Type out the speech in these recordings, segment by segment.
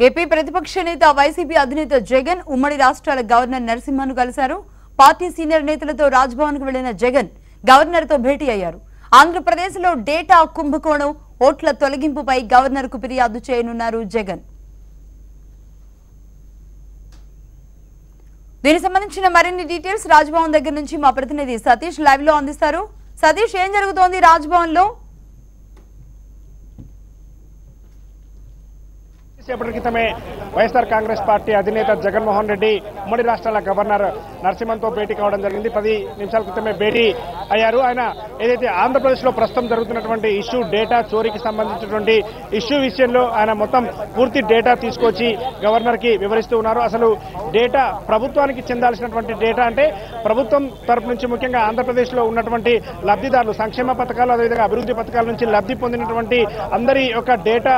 AP ప్రతిపక్ష నేత YCP అధినేత జగన్ ఉమ్మడి రాష్ట్రాల గవర్నర్ నరసింహను కలిశారు. పార్టీ సీనియర్ నేతలతో రాజ్భవన్కు వెళ్ళిన జగన్ గవర్నర్తో భేటీ అయ్యారు. ఆంధ్రప్రదేశ్లో డేటా కుంభకోణం ఓట్ల తొలగింపుపై గవర్నర్కు ఫిర్యాదు చేయనున్నారు జగన్. దీనికి సంబంధించిన మరిన్ని డీటెయిల్స్ రాజ్భవన్ దగ్గర నుంచి మా ప్రతినిధి సతీష్ లైవ్లో అందిస్తారు. సతీష్ ఏం జరుగుతోంది రాజ్భవన్లో కాసేపటి క్రితమే వైఎస్ఆర్ కాంగ్రెస్ పార్టీ అధినేత జగన్మోహన్ రెడ్డి ఉమ్మడి రాష్ట్రాల గవర్నర్ నరసింహన్తో భేటీ కావడం జరిగింది. పది నిమిషాల క్రితమే భేటీ అయ్యారు. ఆయన ఏదైతే ఆంధ్రప్రదేశ్లో ప్రస్తుతం జరుగుతున్నటువంటి ఇష్యూ డేటా చోరీకి సంబంధించినటువంటి ఇష్యూ విషయంలో ఆయన మొత్తం పూర్తి డేటా తీసుకొచ్చి గవర్నర్కి వివరిస్తూ ఉన్నారు. అసలు డేటా ప్రభుత్వానికి చెందాల్సినటువంటి డేటా అంటే ప్రభుత్వం తరపు నుంచి ముఖ్యంగా ఆంధ్రప్రదేశ్లో ఉన్నటువంటి లబ్ధిదారులు సంక్షేమ పథకాలు అదేవిధంగా అభివృద్ధి పథకాల నుంచి లబ్ధి పొందినటువంటి అందరి యొక్క డేటా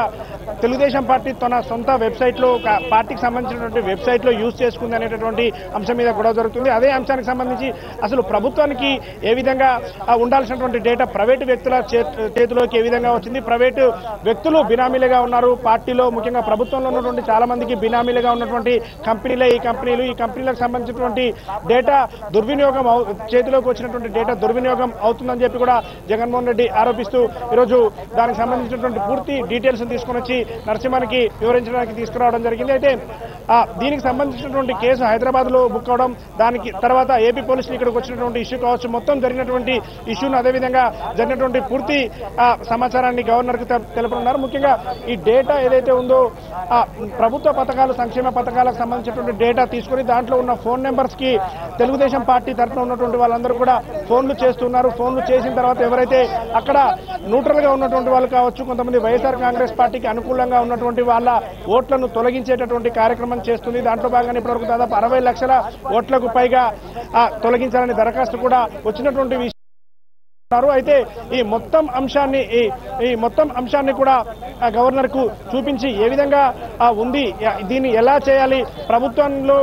తెలుగుదేశం పార్టీ తన సొంత వెబ్సైట్లో ఒక పార్టీకి సంబంధించినటువంటి వెబ్సైట్లో యూజ్ చేసుకుంది అనేటటువంటి అంశం మీద గొడవ జరుగుతుంది అదే అంశానికి సంబంధించి అసలు ప్రభుత్వానికి ఏ విధంగా ఉండాల్సినటువంటి డేటా ప్రైవేటు వ్యక్తుల చేతిలోకి ఏ విధంగా వచ్చింది? ప్రైవేటు వ్యక్తులు బినామీలుగా ఉన్నారు. పార్టీలో ముఖ్యంగా ప్రభుత్వంలో ఉన్నటువంటి చాలా మందికి బినామీలుగా ఉన్నటువంటి కంపెనీలే ఈ కంపెనీలు. ఈ కంపెనీలకు సంబంధించినటువంటి డేటా దుర్వినియోగం చేతిలోకి వచ్చినటువంటి డేటా దుర్వినియోగం అవుతుందని చెప్పి కూడా జగన్మోహన్ రెడ్డి ఆరోపిస్తూ ఈరోజు దానికి సంబంధించినటువంటి పూర్తి డీటెయిల్స్ తీసుకొని వచ్చి నరసింహానికి వివరించడానికి తీసుకురావడం జరిగింది. అయితే దీనికి సంబంధించినటువంటి కేసు హైదరాబాద్లో బుక్ అవడం దానికి తర్వాత ఏపీ పోలీసులు ఇక్కడికి వచ్చినటువంటి ఇష్యూ కావచ్చు మొత్తం జరిగినటువంటి ఇష్యూను అదేవిధంగా జరిగినటువంటి పూర్తి ఆ, సమాచారాన్ని గవర్నర్కు తెలుపనున్నారు. ముఖ్యంగా ఈ డేటా ఏదైతే ఉందో ఆ, ప్రభుత్వ పథకాలు సంక్షేమ పథకాలకు సంబంధించినటువంటి డేటా తీసుకొని దాంట్లో ఉన్న ఫోన్ నెంబర్స్కి తెలుగుదేశం పార్టీ తరఫున ఉన్నటువంటి వాళ్ళందరూ కూడా ఫోన్లు చేస్తున్నారు. ఫోన్లు చేసిన తర్వాత ఎవరైతే అక్కడ న్యూట్రల్గా ఉన్నటువంటి వాళ్ళు కావచ్చు కొంతమంది వైఎస్ఆర్ కాంగ్రెస్ పార్టీకి అనుకూలంగా ఉన్నటువంటి వాళ్ళ ఓట్లను తొలగించేటటువంటి కార్యక్రమం చేస్తుంది. దాంట్లో భాగంగా ఇప్పటివరకు దాదాపు అరవై లక్షల ఓట్లకు పైగా తొలగించాలని దరఖాస్తు కూడా వచ్చినటువంటి విషయం అయితే ఈ మొత్తం అంశాన్ని ఈ ఈ మొత్తం అంశాన్ని కూడా ఆ, గవర్నర్కు చూపించి ఏ విధంగా ఉంది దీన్ని ఎలా చేయాలి? ప్రభుత్వంలో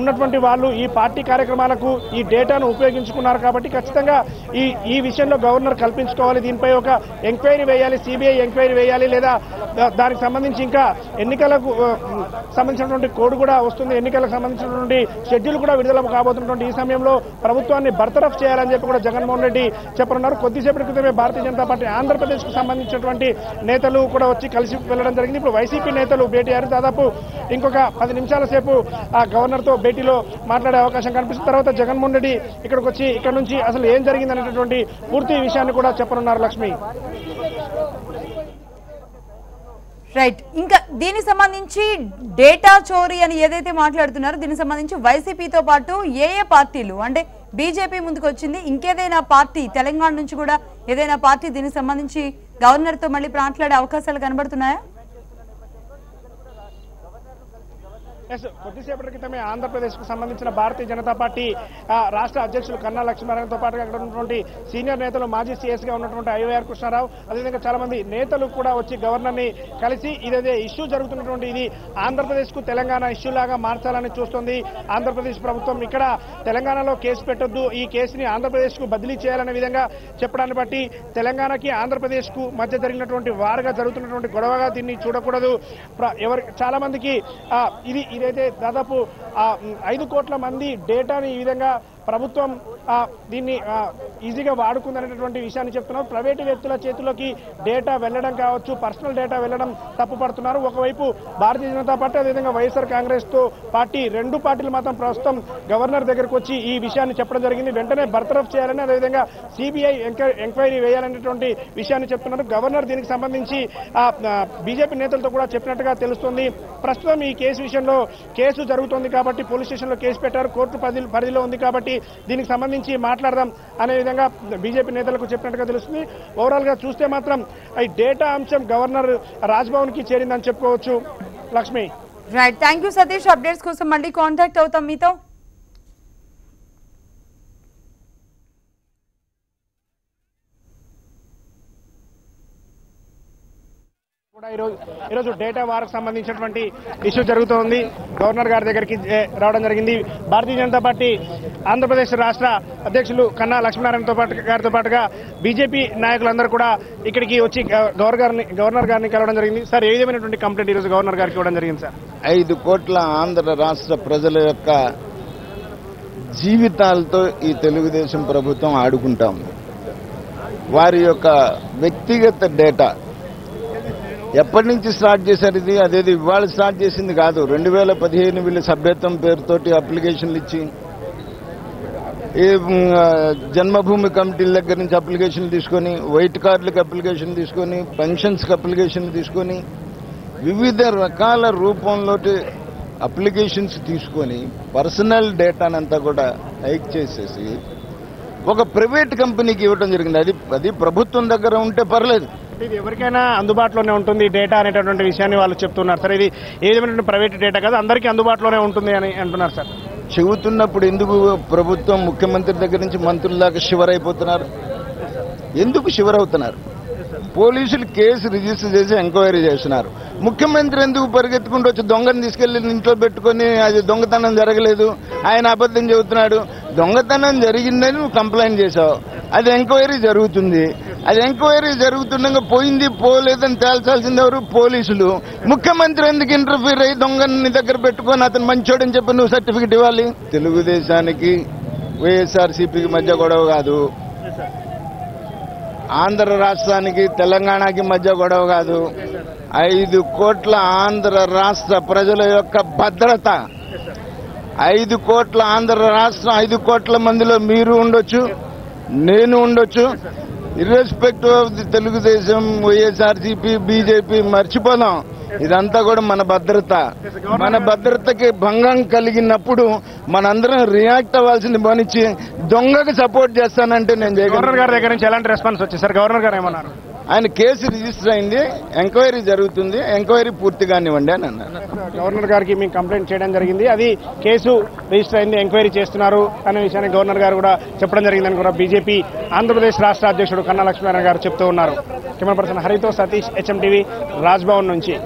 ఉన్నటువంటి వాళ్ళు ఈ పార్టీ కార్యక్రమాలకు ఈ డేటాను ఉపయోగించుకున్నారు కాబట్టి ఖచ్చితంగా ఈ ఈ విషయంలో గవర్నర్ కల్పించుకోవాలి. దీనిపై ఒక ఎంక్వైరీ వేయాలి సిబిఐ ఎంక్వైరీ వేయాలి లేదా దానికి సంబంధించి ఇంకా ఎన్నికలకు సంబంధించినటువంటి కోడ్ కూడా వస్తుంది. ఎన్నికలకు సంబంధించినటువంటి షెడ్యూల్ కూడా విడుదల కాబోతున్నటువంటి ఈ సమయంలో ప్రభుత్వాన్ని బర్తరఫ్ చేయాలని చెప్పి కూడా జగన్మోహన్ రెడ్డి చెప్పనున్నారు. కొద్దిసేపటి క్రితమే భారతీయ జనతా పార్టీ ఆంధ్రప్రదేశ్కు సంబంధించినటువంటి నేతలు కూడా వచ్చి కలిసి వెళ్ళడం జరిగింది. ఇప్పుడు వైసీపీ నేతలు భేటీ అయ్యారు దాదాపు ఇంకొక పది నిమిషాల సేపు ఆ గవర్నర్తో భేటీలో మాట్లాడే అవకాశం కనిపిస్తున్న తర్వాత జగన్మోహన్ రెడ్డి ఇక్కడికి వచ్చి ఇక్కడ నుంచి అసలు ఏం జరిగింది అనేటటువంటి పూర్తి విషయాన్ని కూడా చెప్పనున్నారు లక్ష్మి. రైట్. ఇంకా దీనికి సంబంధించి డేటా చోరీ అని ఏదైతే మాట్లాడుతున్నారో దీనికి సంబంధించి వైసీపీతో పాటు ఏ ఏ పార్టీలు అంటే బీజేపీ ముందుకు వచ్చింది ఇంకేదైనా పార్టీ తెలంగాణ నుంచి కూడా ఏదైనా పార్టీ దీనికి సంబంధించి గవర్నర్తో మళ్ళీ మాట్లాడే అవకాశాలు కనబడుతున్నాయా? ఎస్ కొద్దిసేపటి క్రితమే ఆంధ్రప్రదేశ్కు సంబంధించిన భారతీయ జనతా పార్టీ రాష్ట్ర అధ్యక్షులు కన్నా లక్ష్మీనారాయణతో పాటుగా అక్కడ ఉన్నటువంటి సీనియర్ నేతలు మాజీ సీఎస్గా ఉన్నటువంటి ఐవైఆర్ కృష్ణారావు అదేవిధంగా చాలా మంది నేతలు కూడా వచ్చి గవర్నర్ని కలిసి ఇదే ఇష్యూ జరుగుతున్నటువంటి ఇది ఆంధ్రప్రదేశ్కు తెలంగాణ ఇష్యూ లాగా మార్చాలని చూస్తుంది. ఆంధ్రప్రదేశ్ ప్రభుత్వం ఇక్కడ తెలంగాణలో కేసు పెట్టొద్దు. ఈ కేసుని ఆంధ్రప్రదేశ్కు బదిలీ చేయాలనే విధంగా చెప్పడాన్ని బట్టి తెలంగాణకి ఆంధ్రప్రదేశ్కు మధ్య జరిగినటువంటి వారుగా జరుగుతున్నటువంటి గొడవగా దీన్ని చూడకూడదు. ప్ర- ఎవరి చాలా మందికి ఇది ఇదైతే దాదాపు ఆ, ఐదు కోట్ల మంది డేటాని ఈ విధంగా ప్రభుత్వం దీన్ని ఈజీగా వాడుకుందనేటటువంటి విషయాన్ని చెప్తున్నారు. ప్రైవేటు వ్యక్తుల చేతిలోకి డేటా వెళ్ళడం కావచ్చు పర్సనల్ డేటా వెళ్ళడం తప్పుపడుతున్నారు. ఒకవైపు భారతీయ జనతా పార్టీ అదేవిధంగా వైఎస్ఆర్ కాంగ్రెస్తో పార్టీ రెండు పార్టీలు మాత్రం ప్రస్తుతం గవర్నర్ దగ్గరకు వచ్చి ఈ విషయాన్ని చెప్పడం జరిగింది. వెంటనే బర్తరఫ్ చేయాలని అదేవిధంగా సిబిఐ ఎంక్వైరీ వేయాలనేటువంటి విషయాన్ని చెప్తున్నారు. గవర్నర్ దీనికి సంబంధించి బీజేపీ నేతలతో కూడా చెప్పినట్టుగా తెలుస్తుంది. ప్రస్తుతం ఈ కేసు విషయంలో కేసు జరుగుతోంది కాబట్టి పోలీస్ స్టేషన్లో కేసు పెట్టారు. కోర్టు పరిధిలో ఉంది కాబట్టి దీనికి సంబంధించి మాట్లాడదాం అనే విధంగా బీజేపీ నేతలకు చెప్పినట్టుగా తెలుస్తుంది. ఓవరాల్గా చూస్తే మాత్రం ఈ డేటా అంశం గవర్నర్ రాజ్భవన్కి చేరిందని చెప్పుకోవచ్చు. Lakshmi. Right thank you Satish updates కోసం మళ్ళీ కాంటాక్ట్ అవుతాం మీతో. కూడా ఈరోజు ఈరోజు డేటా వారికి సంబంధించినటువంటి ఇష్యూ జరుగుతోంది. గవర్నర్ గారి దగ్గరికి రావడం జరిగింది. భారతీయ జనతా పార్టీ ఆంధ్రప్రదేశ్ రాష్ట్ర అధ్యక్షులు కన్నా లక్ష్మీనారాయణతో పాటు గారితో పాటుగా బీజేపీ నాయకులందరూ కూడా ఇక్కడికి వచ్చి గవర్నర్ గారిని గవర్నర్ గారిని కలవడం జరిగింది. సార్ ఏ విధమైనటువంటి కంప్లైంట్ ఈరోజు గవర్నర్ గారికి ఇవ్వడం జరిగింది సార్? ఐదు కోట్ల ఆంధ్ర రాష్ట్ర ప్రజల యొక్క జీవితాలతో ఈ తెలుగుదేశం ప్రభుత్వం ఆడుకుంటాం వారి యొక్క వ్యక్తిగత డేటా ఎప్పటి నుంచి స్టార్ట్ చేశారు ఇది? అదేది ఇవాళ స్టార్ట్ చేసింది కాదు. రెండు వేల పదిహేను వీళ్ళు సభ్యత్వం పేరుతోటి అప్లికేషన్లు ఇచ్చి ఈ జన్మభూమి కమిటీల దగ్గర నుంచి అప్లికేషన్లు తీసుకొని వైట్ కార్డులకు అప్లికేషన్ తీసుకొని పెన్షన్స్కి అప్లికేషన్లు తీసుకొని వివిధ రకాల రూపంలో అప్లికేషన్స్ తీసుకొని పర్సనల్ డేటానంతా కూడా హైక్ చేసేసి ఒక ప్రైవేట్ కంపెనీకి ఇవ్వడం జరిగింది. అది అది ప్రభుత్వం దగ్గర ఉంటే పర్లేదు. అంటే ఇది ఎవరికైనా అందుబాటులోనే ఉంటుంది డేటా అనేటటువంటి విషయాన్ని వాళ్ళు చెప్తున్నారు. సార్ ఇది ఏ విధమైనటువంటి ప్రైవేట్ డేటా కాదు అందరికీ అందుబాటులోనే ఉంటుంది అని అంటున్నారు సార్. చెబుతున్నప్పుడు ఎందుకు ప్రభుత్వం ముఖ్యమంత్రి దగ్గర నుంచి మంత్రుల దాకా షివర్ అయిపోతున్నారు ఎందుకు షివర్ అవుతున్నారు పోలీసులు కేసు రిజిస్టర్ చేసి ఎంక్వైరీ చేస్తున్నారు. ముఖ్యమంత్రి ఎందుకు పరిగెత్తుకుంటూ వచ్చి దొంగను తీసుకెళ్ళి ఇంట్లో పెట్టుకొని అది దొంగతనం జరగలేదు? ఆయన అబద్ధం చెబుతున్నాడు. దొంగతనం జరిగిందని నువ్వు కంప్లైంట్ చేశావు. అది ఎంక్వైరీ జరుగుతుంది. అది ఎంక్వైరీ జరుగుతుండగా పోయింది పోలేదని తేల్చాల్సింది ఎవరు? పోలీసులు. ముఖ్యమంత్రి ఎందుకు ఇంటర్ఫీర్ అయ్యి దొంగని దగ్గర పెట్టుకొని అతను మంచోడని చెప్పి నువ్వు సర్టిఫికెట్ ఇవ్వాలి? తెలుగుదేశానికి వైఎస్ఆర్సీపీకి మధ్య గొడవ కాదు. ఆంధ్ర రాష్ట్రానికి తెలంగాణకి మధ్య గొడవ కాదు. ఐదు కోట్ల ఆంధ్ర రాష్ట్ర ప్రజల యొక్క భద్రత. ఐదు కోట్ల ఆంధ్ర రాష్ట్రం ఐదు కోట్ల మందిలో మీరు ఉండొచ్చు నేను ఉండొచ్చు. Irrespective of the Telugu Desam YSRCP BJP మర్చిపోదాం. ఇదంతా కూడా మన భద్రత. మన భద్రతకి భంగం కలిగినప్పుడు మనందరం రియాక్ట్ అవ్వాల్సింది పోనిచ్చి దొంగకి సపోర్ట్ చేస్తానంటే నేను గవర్నర్ గారి దగ్గర నుంచి ఎలాంటి రెస్పాన్స్ వచ్చింది సార్ గవర్నర్ గారు ఏమన్నారు? ఆయన కేసు రిజిస్టర్ అయింది ఎంక్వైరీ జరుగుతుంది ఎంక్వైరీ పూర్తి కానివ్వండి అని అన్నారు. గవర్నర్ గారికి మేము కంప్లైంట్ చేయడం జరిగింది. అది కేసు రిజిస్టర్ అయింది ఎంక్వైరీ చేస్తున్నారు అనే విషయాన్ని గవర్నర్ గారు కూడా చెప్పడం జరిగిందని కూడా బీజేపీ ఆంధ్రప్రదేశ్ రాష్ట్ర అధ్యక్షుడు కన్నా లక్ష్మీనారాయణ గారు చెప్తూ ఉన్నారు. కెమెరా పర్సన్ హరితో సతీష్ హెచ్ఎం టీవీ రాజ్భవన్ నుంచి.